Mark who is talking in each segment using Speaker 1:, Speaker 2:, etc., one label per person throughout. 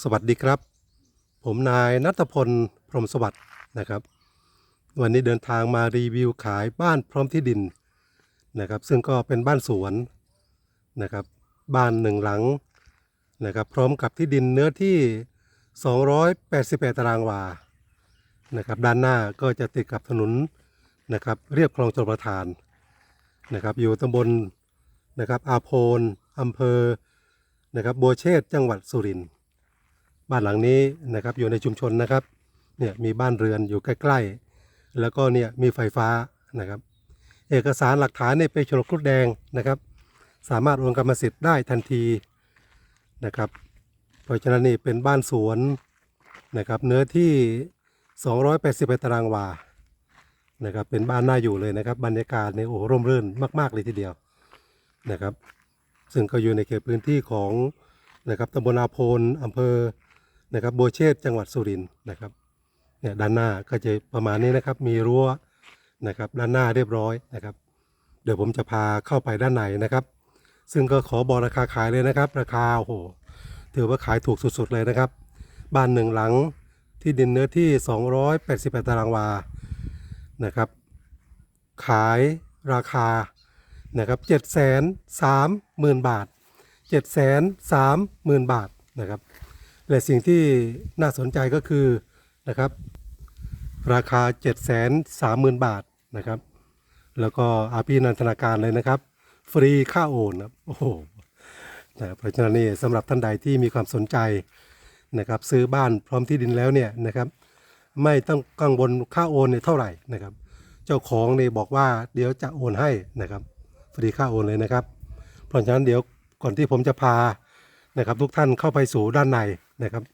Speaker 1: สวัสดีครับ ผมนายนัทพลพรหมสวัสดิ์นะครับ วันนี้เดินทางมารีวิวขายบ้านพร้อมที่ดินนะครับ ซึ่งก็เป็นบ้านสวนนะครับ บ้านหนึ่งหลังนะครับ พร้อมกับที่ดินเนื้อที่ 288 ตารางวานะครับ ด้านหน้าก็จะติดกับถนนนะครับ เรียบคลองชลประทานนะครับ อยู่ตำบลนะครับอาโพนอำเภอนะครับบัวเชษจังหวัดสุรินทร์ บ้านหลังนี้นะครับอยู่ในชุมชนนะครับเนี่ยมีบ้านเรือนอยู่ใกล้ๆ แล้วก็เนี่ยมีไฟฟ้านะครับ เอกสารหลักฐานเนี่ยเป็นโฉนดครุฑแดงนะครับ สามารถโอนกรรมสิทธิ์ได้ทันทีนะครับ เพราะฉะนั้นนี่เป็นบ้านสวนนะครับ เนื้อที่ 281ตารางวานะครับเป็นบ้านน่าอยู่เลยนะครับ บรรยากาศเนี่ยโอ้ร่มรื่นมาก ๆ เลยทีเดียวนะครับ ซึ่งก็อยู่ในเขตพื้นที่ของนะครับตำบลอาโพนอำเภอ นะครับโบเชษจังหวัดสุรินทร์นะครับเนี่ยด้านหน้าก็จะประมาณนี้นะครับมีรั้วนะครับด้านหน้าเรียบร้อยนะครับ เดี๋ยวผมจะพาเข้าไปด้านในนะครับ ซึ่งก็ขอบอกราคาขายเลยนะครับ ราคาโอ้โหถือว่าขายถูกสุดๆเลยนะครับ บ้านหนึ่งหลังที่ดินเนื้อที่ 288 ตารางวานะครับ ขายราคานะครับ7 3 0 0 0 0 บาท 7 3 0 0 0 0 บาทนะครับ และสิ่งที่น่าสนใจก็คือนะครับ ราคา 7 3 0 0 0 0 บาทนะครับ แล้วก็อาพีนันทนาการเลยนะครับ ฟรีค่าโอนนะโอ้โหนะเพราะฉะนั้นนี่สำหรับท่านใดที่มีความสนใจนะครับ ซื้อบ้านพร้อมที่ดินแล้วเนี่ยนะครับ ไม่ต้องกังวลค่าโอนเนี่ยเท่าไหร่นะครับ เจ้าของนี่บอกว่าเดี๋ยวจะโอนให้นะครับฟรีค่าโอนเลยนะครับ เพราะฉะนั้นเดี๋ยวก่อนที่ผมจะพานะครับ ทุกท่านเข้าไปสู่ด้านใน นะครับ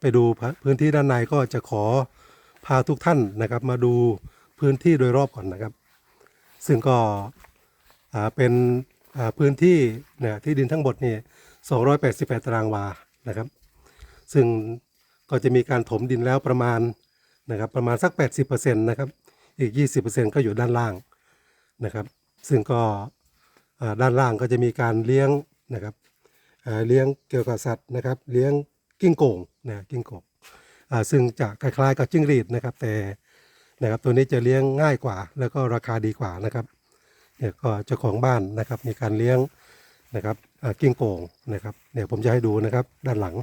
Speaker 1: ไปดูพื้นที่ด้านในก็จะขอพาทุกท่านนะครับ มาดูพื้นที่โดยรอบก่อนนะครับ ซึ่งก็เป็นพื้นที่เนี่ยที่ดินทั้งหมดนี่288 ตารางวานะครับ ซึ่งก็จะมีการถมดินแล้วประมาณนะครับประมาณสัก 80%นะครับอีก 20%ก็อยู่ด้านล่างนะครับ ซึ่งก็ด้านล่างก็จะมีการเลี้ยงนะครับเลี้ยงเกี่ยวกับสัตว์นะครับ เลี้ยง กิ้งโก่งนะกิ้งโก่งอ่าซึ่งจะคล้ายๆกับจิ้งหรีดนะครับ แต่นะครับตัวนี้จะเลี้ยงง่ายกว่า แล้วก็ราคาดีกว่านะครับเนี่ยก็เจ้าของบ้านนะครับ มีการเลี้ยงนะครับกิ้งโก่งนะครับเนี่ยวผมจะให้ดูนะครับด้านหลัง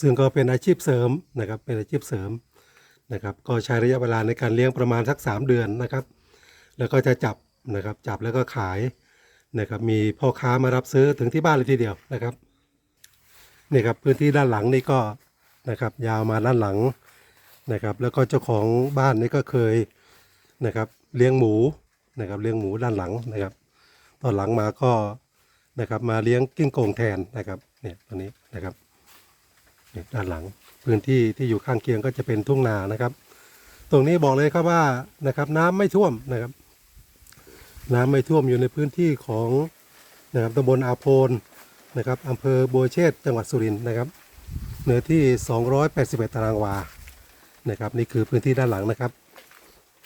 Speaker 1: ซึ่งก็เป็นอาชีพเสริมนะครับเป็นอาชีพเสริมนะครับ ก็ใช้ระยะเวลาในการเลี้ยงประมาณสัก 3 เดือนนะครับ แล้วก็จะจับนะครับจับแล้วก็ขายนะครับมีพ่อค้ามารับซื้อถึงที่บ้านเลยทีเดียวนะครับ นี่ครับพื้นที่ด้านหลังนี่ก็นะครับ ยาวมาด้านหลังนะครับ แล้วก็เจ้าของบ้านนี่ก็เคยนะครับเลี้ยงหมูนะครับเลี้ยงหมูด้านหลังนะครับ ตอนหลังมาก็นะครับมาเลี้ยงกิ้งโก่งแทนนะครับเนี่ยตัวนี้นะครับเนี่ยด้านหลังพื้นที่ที่อยู่ข้างเคียงก็จะเป็นทุ่งนานะครับ ตรงนี้บอกเลยครับว่านะครับน้ำไม่ท่วมนะครับ น้ำไม่ท่วมอยู่ในพื้นที่ของนะครับตำบลอาโพน นะครับอำเภอบัวเชษจังหวัดสุรินทร์นะครับเนื้อที่ 281 ตารางวานะครับนี่คือพื้นที่ด้านหลังนะครับ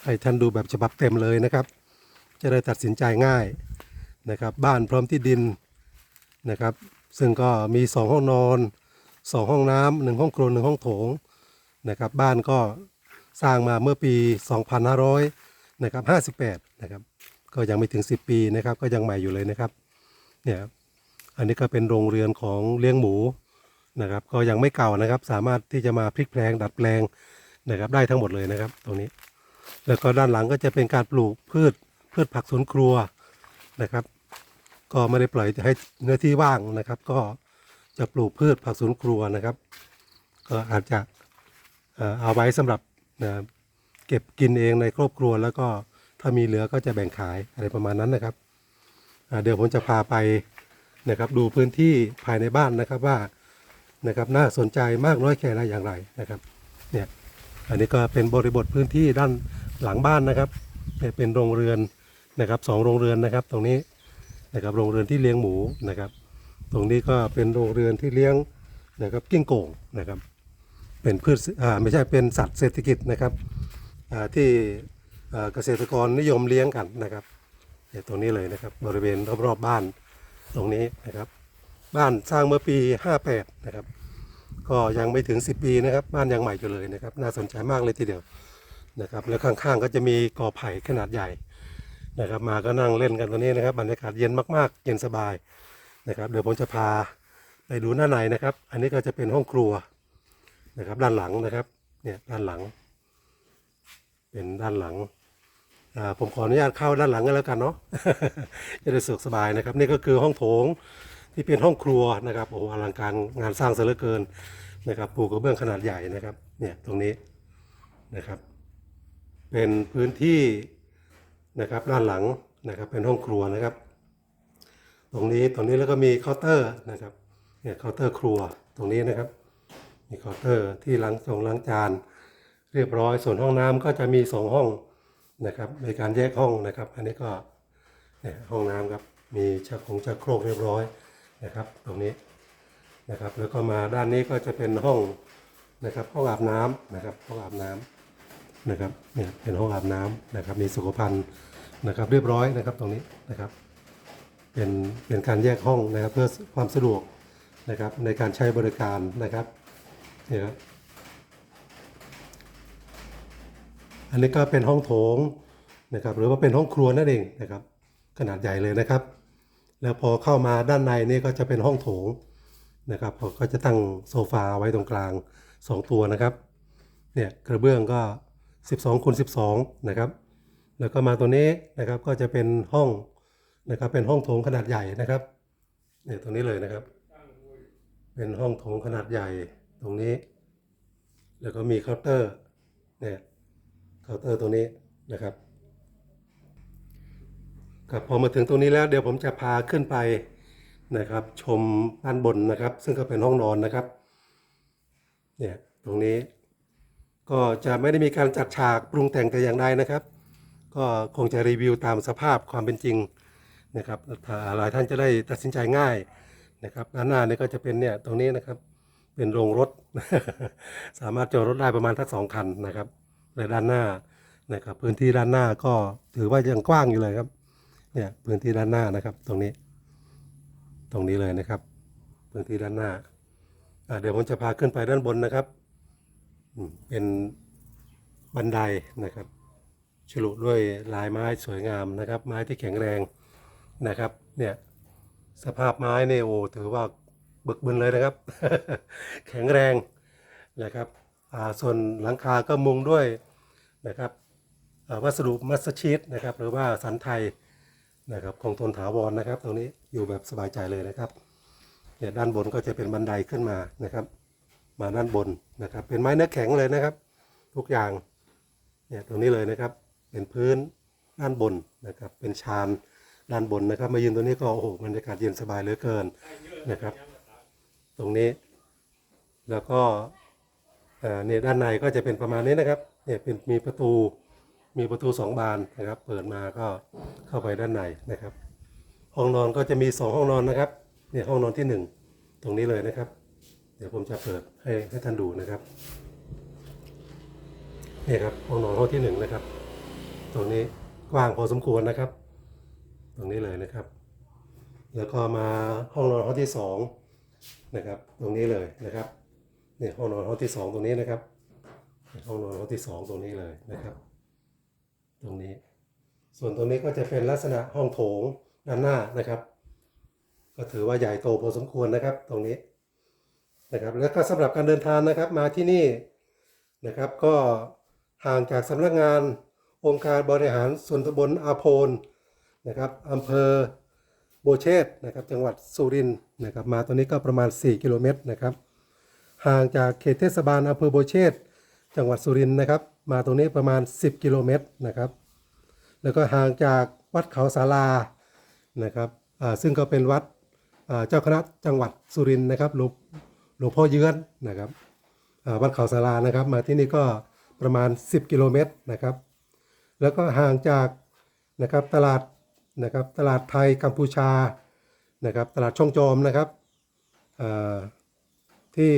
Speaker 1: ให้ท่านดูแบบฉบับเต็มเลยนะครับ จะได้ตัดสินใจง่ายนะครับ บ้านพร้อมที่ดินนะครับ ซึ่งก็มี 2 ห้องนอนสองห้องน้ำหนึ่งห้องครัวหนึ่งห้องโถงนะครับ บ้านก็สร้างมาเมื่อปี 2500นะครับ58นะครับก็ยังไม่ถึง 10 ปีนะครับ ก็ยังใหม่อยู่เลยนะครับเนี่ย อันนี้ก็เป็นโรงเรือนของเลี้ยงหมูนะครับ ก็ยังไม่เก่านะครับ สามารถที่จะมาพลิกแปลงดัดแปลงนะครับได้ทั้งหมดเลยนะครับ ตรงนี้ แล้วก็ด้านหลังก็จะเป็นการปลูกพืชพืชผักสวนครัวนะครับ ก็ไม่ได้ปล่อยให้เนื้อที่ว่างนะครับ ก็จะปลูกพืชผักสวนครัวนะครับ ก็อาจจะเอาไว้สำหรับนะเก็บกินเองในครอบครัว แล้วก็ถ้ามีเหลือก็จะแบ่งขายอะไรประมาณนั้นนะครับเดี๋ยวผมจะพาไป นะครับ ดูพื้นที่ภายในบ้านนะครับว่านะครับน่าสนใจมากน้อยแค่ไหนอย่างไรนะครับเนี่ยอันนี้ก็เป็นบริบทพื้นที่ด้านหลังบ้านนะครับ เป็นโรงเรือนนะครับสองโรงเรือนนะครับ ตรงนี้นะครับโรงเรือนที่เลี้ยงหมูนะครับ ตรงนี้ก็เป็นโรงเรือนที่เลี้ยงนะครับกิ้งโก่งนะครับ เป็นพืชอ่าไม่ใช่เป็นสัตว์เศรษฐกิจนะครับอ่าที่เกษตรกรนิยมเลี้ยงกันนะครับเนี่ยตรงนี้เลยนะครับบริเวณรอบๆบ้าน ตรงนี้นะครับ บ้านสร้างเมื่อปี 58 นะครับ ก็ยังไม่ถึง 10 ปีนะครับ บ้านยังใหม่อยู่เลยนะครับ น่าสนใจมากเลยทีเดียวนะครับ แล้วข้างๆก็จะมีกอไผ่ขนาดใหญ่นะครับ มาก็นั่งเล่นกันตรงนี้นะครับบรรยากาศเย็นมากๆ เย็นสบายนะครับ เดี๋ยวผมจะพาไปดูหน้าในนะครับ อันนี้ก็จะเป็นห้องครัวนะครับ ด้านหลังนะครับ เนี่ยด้านหลัง เป็นด้านหลัง ผมขออนุญาตเข้าด้านหลังกันแล้วกันเนาะ จะได้สะดวกสบายนะครับ นี่ก็คือห้องโถงที่เป็นห้องครัวนะครับโอ้โหอลังการงานสร้างเสยเหลือเกินนะครับปูกระเบื้องขนาดใหญ่นะครับ เนี่ยตรงนี้นะครับ เป็นพื้นที่นะครับด้านหลังนะครับ เป็นห้องครัวนะครับ ตรงนี้ตรงนี้แล้วก็มีเคาน์เตอร์นะครับเนี่ยเคาน์เตอร์ครัวตรงนี้นะครับ มีเคาน์เตอร์ที่ล้างจงล้างจาน เรียบร้อยส่วนห้องน้ำก็จะมีสองห้อง นะครับในการแยกห้องนะครับ อันนี้ก็เนี่ยห้องน้ำครับมีชักของชักโครกเรียบร้อยนะครับ ตรงนี้นะครับแล้วก็มาด้านนี้ก็จะเป็นห้องนะครับห้องอาบน้ำนะครับห้องอาบน้ำนะครับเนี่ยเป็นห้องอาบน้ำนะครับมีสุขภัณฑ์นะครับเรียบร้อยนะครับตรงนี้นะครับเป็นเป็นการแยกห้องนะครับเพื่อความสะดวกนะครับในการใช้บริการนะครับเนี่ยครับ อันนี้ก็เป็นห้องโถงนะครับหรือว่าเป็นห้องครัวนั่นเองนะครับขนาดใหญ่เลยนะครับ แล้วพอเข้ามาด้านในนี่ก็จะเป็นห้องโถงนะครับก็จะตั้งโซฟาไว้ตรงกลาง 2 ตัวนะครับเนี่ยกระเบื้องก็ 12คูณ12 นะครับ แล้วก็มาตัวนี้นะครับก็จะเป็นห้องนะครับเป็นห้องโถงขนาดใหญ่นะครับเนี่ยตรงนี้เลยนะครับ เป็นห้องโถงขนาดใหญ่ตรงนี้ แล้วก็มีเคาน์เตอร์เนี่ย เคาน์เตอร์ตรงนี้นะครับครับพอมาถึงตรงนี้แล้วเดี๋ยวผมจะพาขึ้นไปนะครับ ชมด้านบนนะครับ ซึ่งก็เป็นห้องนอนนะครับเนี่ยตรงนี้ก็จะไม่ได้มีการจัดฉากปรุงแต่งแต่อย่างใดนะครับ ก็คงจะรีวิวตามสภาพความเป็นจริงนะครับถ้าหลายท่านจะได้ตัดสินใจง่ายนะครับด้านหน้านี่ก็จะเป็นเนี่ยตรงนี้นะครับเป็นโรงรถ สามารถจอดรถได้ประมาณทั้งสองคันนะครับ และด้านหน้านะครับ พื้นที่ด้านหน้าก็ถือว่ายังกว้างอยู่เลยครับ เนี่ยพื้นที่ด้านหน้านะครับ ตรงนี้ ตรงนี้เลยนะครับ พื้นที่ด้านหน้าเดี๋ยวผมจะพาขึ้นไปด้านบนนะครับเป็นบันไดนะครับฉลุด้วยลายไม้สวยงามนะครับ ไม้ที่แข็งแรงนะครับ เนี่ยสภาพไม้เนี่ยโอ้ถือว่าบึกบึนเลยนะครับ แข็งแรงนะครับ ส่วนหลังคาก็มุงด้วยนะครับวัสดุมัสชีตนะครับ หรือว่าสันไทยนะครับคงทนถาวรนะครับ ตรงนี้อยู่แบบสบายใจเลยนะครับเนี่ยด้านบนก็จะเป็นบันไดขึ้นมานะครับ มาด้านบนนะครับ เป็นไม้เนื้อแข็งเลยนะครับ ทุกอย่างเนี่ยตรงนี้เลยนะครับเป็นพื้นด้านบนนะครับ เป็นชานด้านบนนะครับ มายืนตรงนี้ก็โอ้โหบรรยากาศเย็นสบายเหลือเกินนะครับ ตรงนี้แล้วก็ อ่อเนี่ยด้านในก็จะเป็นประมาณนี้นะครับเนี่ยเป็นมีประตูมีประตูสองบานนะครับ เปิดมาก็เข้าไปด้านในนะครับ ห้องนอนก็จะมีสองห้องนอนนะครับเนี่ยห้องนอนที่หนึ่งตรงนี้เลยนะครับ เดี๋ยวผมจะเปิดให้ให้ท่านดูนะครับนี่ครับห้องนอนห้องที่หนึ่งนะครับ ตรงนี้กว้างพอสมควรนะครับ ตรงนี้เลยนะครับ แล้วก็มาห้องนอนห้องที่สองนะครับ ตรงนี้เลยนะครับ นี่ห้องนอนห้องที่สองตรงนี้นะครับห้องนอนห้องที่สองตรงนี้เลยนะครับ ตรงนี้ ส่วนตรงนี้ก็จะเป็นลักษณะห้องโถงด้านหน้านะครับ ก็ถือว่าใหญ่โตพอสมควรนะครับ ตรงนี้นะครับ แล้วก็สำหรับการเดินทางนะครับ มาที่นี่นะครับ ก็ห่างจากสำนักงานองค์การบริหารส่วนตำบลอาโพนนะครับอำเภอโบเชตนะครับ จังหวัดสุรินทร์นะครับ มาตรงนี้ก็ประมาณ 4 กิโลเมตรนะครับ ห่างจากเขตเทศบาลอำเภอโบเชตจังหวัดสุรินทร์นะครับ มาตรงนี้ประมาณ 10 กิโลเมตรนะครับ แล้วก็ห่างจากวัดเขาสารานะครับซึ่งก็เป็นวัดเจ้าคณะจังหวัดสุรินทร์นะครับหลวงหลวงพ่อเยื้อนนะครับวัดเขาสารานะครับ มาที่นี่ก็ประมาณ 10 กิโลเมตรนะครับ แล้วก็ห่างจากนะครับตลาดนะครับตลาดไทยกัมพูชานะครับตลาดช่องจอมนะครับ ที่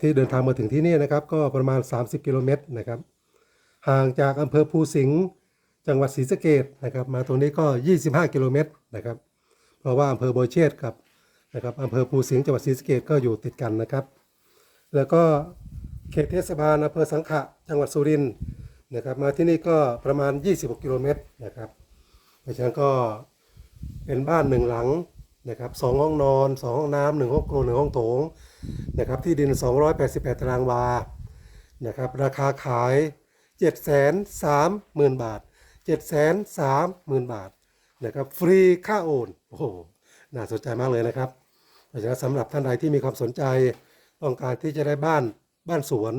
Speaker 1: ที่เดินทางมาถึงที่นี่นะครับ ก็ประมาณ 30 กิโลเมตรนะครับ ห่างจากอำเภอภูสิงห์จังหวัดศรีสะเกดนะครับ มาตรงนี้ก็ 25 กิโลเมตรนะครับ เพราะว่าอำเภอโบวเชษฐ์กับนะครับอำเภอภูสิงห์จังหวัดศรีสะเกษก็อยู่ติดกันนะครับ แล้วก็เขตเทศบาลอำเภอสังขะจังหวัดสุรินทร์นะครับ มาที่นี่ก็ประมาณ 26 กิโลเมตรนะครับเพราะฉะนั้นก็เป็นบ้านหนึ่งหลัง นะครับสองห้องนอนสองห้องน้ำหนึ่งห้องครัวหนึ่งห้องโถงนะครับที่ดิน 288 ตารางวานะครับราคาขาย 730,000 บาท 730,000 บาทนะครับฟรีค่าโอนโอ้โหน่าสนใจมากเลยนะครับเพราะฉะนั้นสำหรับท่านใดที่มีความสนใจต้องการที่จะได้บ้านบ้านสวน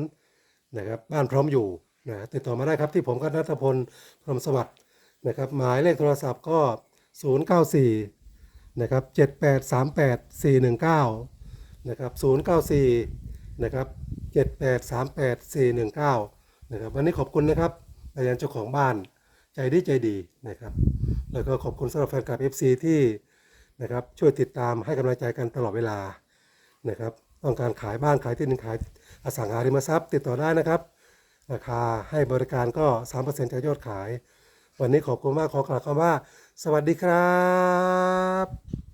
Speaker 1: นะครับบ้านพร้อมอยู่นะติดต่อมาได้ครับที่ผมก็นัทพลพรหมสวัสดิ์นะครับหมายเลขโทรศัพท์ก็ 094 นะครับ7838 419นะครับ094นะครับ7838 419นะครับวันนี้ขอบคุณนะครับไปยังเจ้าของบ้านใจดีใจดีนะครับแล้วก็ขอบคุณสำหรับแฟนคลับ FC ที่นะครับช่วยติดตามให้กำลังใจกันตลอดเวลานะครับต้องการขายบ้านขายที่ดินขายอสังหาริมทรัพย์ติดต่อได้นะครับ ราคาให้บริการก็ 3%จากยอดขาย วันนี้ขอบคุณมากขอกล่าวคำว่า สวัสดีครับ